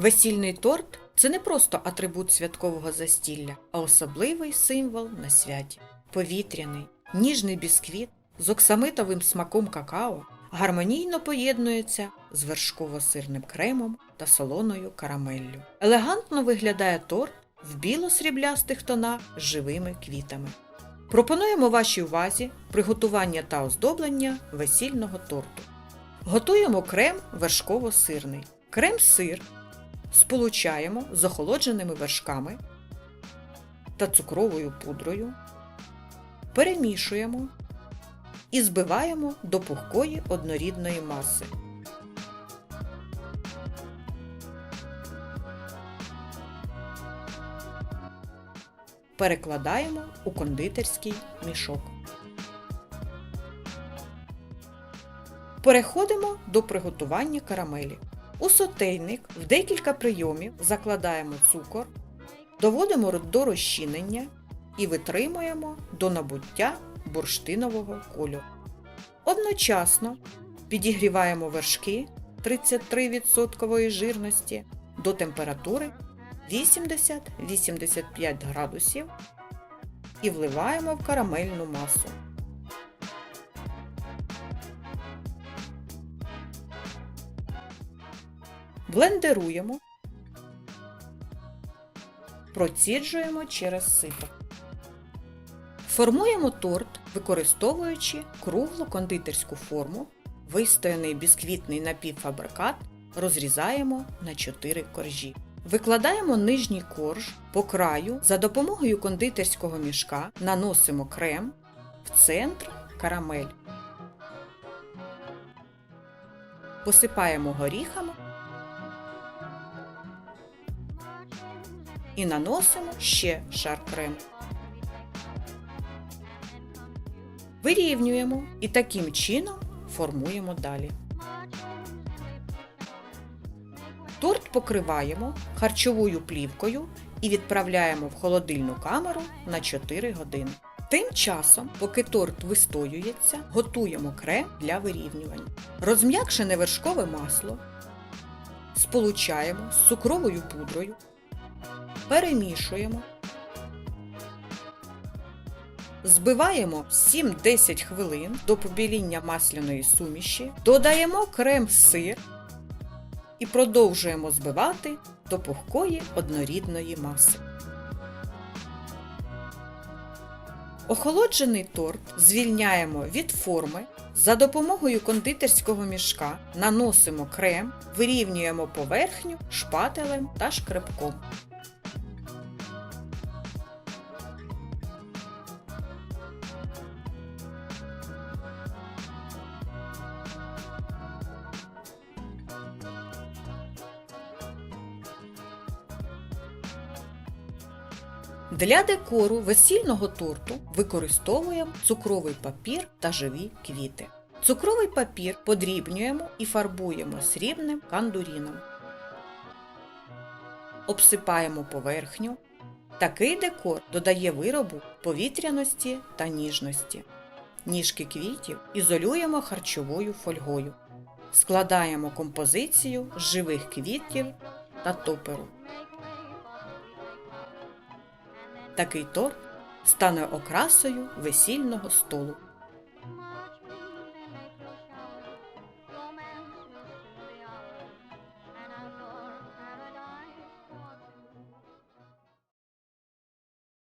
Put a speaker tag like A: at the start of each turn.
A: Весільний торт це не просто атрибут святкового застілля, а особливий символ на святі. Повітряний, ніжний бісквіт з оксамитовим смаком какао гармонійно поєднується з вершково-сирним кремом та солоною карамеллю. Елегантно виглядає торт в біло-сріблястих тонах з живими квітами. Пропонуємо вашій увазі приготування та оздоблення весільного торту. Готуємо крем вершково-сирний. Крем-сир сполучаємо з охолодженими вершками та цукровою пудрою, перемішуємо і збиваємо до пухкої однорідної маси. Перекладаємо у кондитерський мішок. Переходимо до приготування карамелі. У сотейник в декілька прийомів закладаємо цукор, доводимо до розчинення і витримуємо до набуття бурштинового кольору. Одночасно підігріваємо вершки 33% жирності до температури 80-85 градусів і вливаємо в карамельну масу. Блендеруємо, проціджуємо через сито. Формуємо торт, використовуючи круглу кондитерську форму, вистояний бісквітний напівфабрикат розрізаємо на 4 коржі. Викладаємо нижній корж по краю за допомогою кондитерського мішка наносимо крем в центр карамель. Посипаємо горіхами і наносимо ще шар крему. Вирівнюємо і таким чином формуємо далі. Торт покриваємо харчовою плівкою і відправляємо в холодильну камеру на 4 години. Тим часом, поки торт вистоюється, готуємо крем для вирівнювання. Розм'якшене вершкове масло сполучаємо з цукровою пудрою, перемішуємо, збиваємо 7-10 хвилин до побіління масляної суміші, додаємо крем-сир і продовжуємо збивати до пухкої однорідної маси. Охолоджений торт звільняємо від форми. За допомогою кондитерського мішка наносимо крем, вирівнюємо поверхню шпателем та шкребком. Для декору весільного торту використовуємо цукровий папір та живі квіти. Цукровий папір подрібнюємо і фарбуємо срібним кандуріном. Обсипаємо поверхню. Такий декор додає виробу повітряності та ніжності. Ніжки квітів ізолюємо харчовою фольгою. Складаємо композицію з живих квітів та топеру. Такий торт стане окрасою весільного столу.